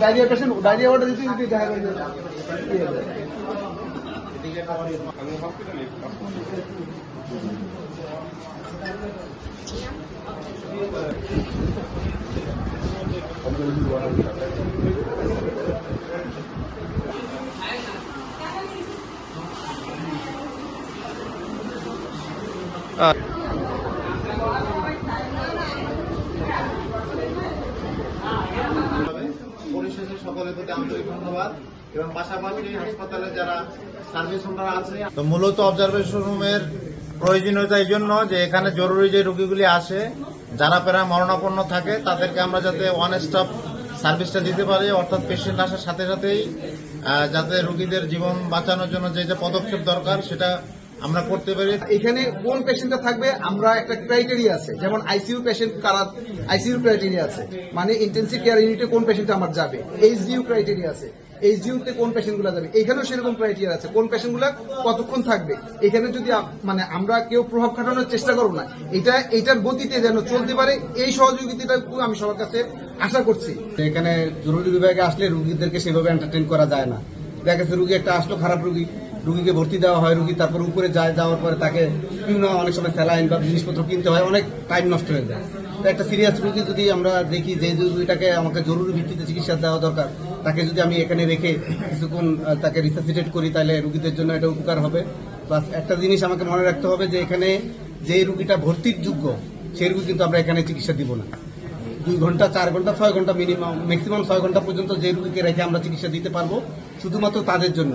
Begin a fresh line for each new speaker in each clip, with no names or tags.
Diarrhoea patient diarrhoea order দিতে দেখা যায়
পরিশেষে সকলের প্রতি আন্তরিক ধন্যবাদ। এবং পাশাপাশি হাসপাতালে যারা সার্ভিস আছে, তো মূলত অবজারভেশন রুমের প্রয়োজনীয়তা এই জন্য যে এখানে জরুরি যে রোগীগুলি আসে, যারা প্রায় মরণাপন্ন থাকে, তাদেরকে আমরা যাতে ওয়ান স্টপ সার্ভিসটা দিতে পারি। অর্থাৎ পেশেন্ট আসার সাথে সাথেই যাতে রোগীদের জীবন বাঁচানোর জন্য যে যে পদক্ষেপ দরকার, সেটা আমরা করতে পারি।
এখানে কোন পেশেন্টটা থাকবে? আমরা একটা ক্রাইটেরিয়া আছে। যেমন আইসিইউ পেশেন্ট কারা আইসিইউ ক্রাইটেরিয়া আছে। মানে ইন্টেন্সিভ কেয়ার ইউনিটে কোন পেশেন্ট আমার যাবে? এইচডিইউ ক্রাইটেরিয়া আছে। এইচডিইউ তে কোন পেশেন্টগুলো যাবে? এখানেও সেরকম ক্রাইটেরিয়া আছে। কোন পেশেন্টগুলো কতক্ষণ থাকবে? এখানে যদি মানে আমরা কেউ প্রভাব খাটানোর চেষ্টা করব না এটা এটার গতিতে যেন চলতে পারে এই সহযোগিতাটা আমি সবার কাছে আশা করছি।
এখানে জরুরি বিভাগে আসলে রুগীদেরকে সেভাবে এন্টারটেন করা যায় না। দেখা গেছে রুগী একটা আসলো খারাপ রুগী। রুগীকে ভর্তি দেওয়া হয়, রুগী তারপর উপরে যায়, যাওয়ার পরে তাকে বিভিন্ন অনেক সময় স্যালাইন বা জিনিসপত্র কিনতে হয়, অনেক টাইম নষ্ট হয়ে যায়। তো একটা সিরিয়াস রুগী যদি আমরা দেখি যে রুগীটাকে আমাকে জরুরি ভিত্তিতে চিকিৎসা দেওয়া দরকার, তাকে যদি আমি এখানে রেখে কিছুক্ষণ তাকে রিসাসিটেট করি, তাহলে রুগীদের জন্য এটা উপকার হবে। প্লাস একটা জিনিস আমাকে মনে রাখতে হবে যে এখানে যে রুগীটা ভর্তির যোগ্য, সেই রুগী কিন্তু আমরা এখানে চিকিৎসা দিব না। দুই ঘণ্টা, চার ঘণ্টা, ছয় ঘণ্টা মিনিমাম ম্যাক্সিমাম ছয় ঘণ্টা পর্যন্ত যে রুগীকে রেখে আমরা চিকিৎসা দিতে পারব, শুধুমাত্র তাদের জন্য।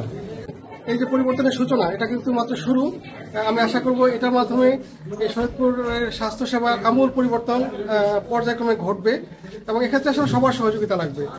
এই যে পরিবর্তনের সূচনা, এটা কিন্তু মাত্র শুরু। আমি আশা করব এটার মাধ্যমে এই শরীরপুরের স্বাস্থ্যসেবার আমূল পরিবর্তন পর্যায়ক্রমে ঘটবে এবং এক্ষেত্রে আসলে সবার সহযোগিতা লাগবে।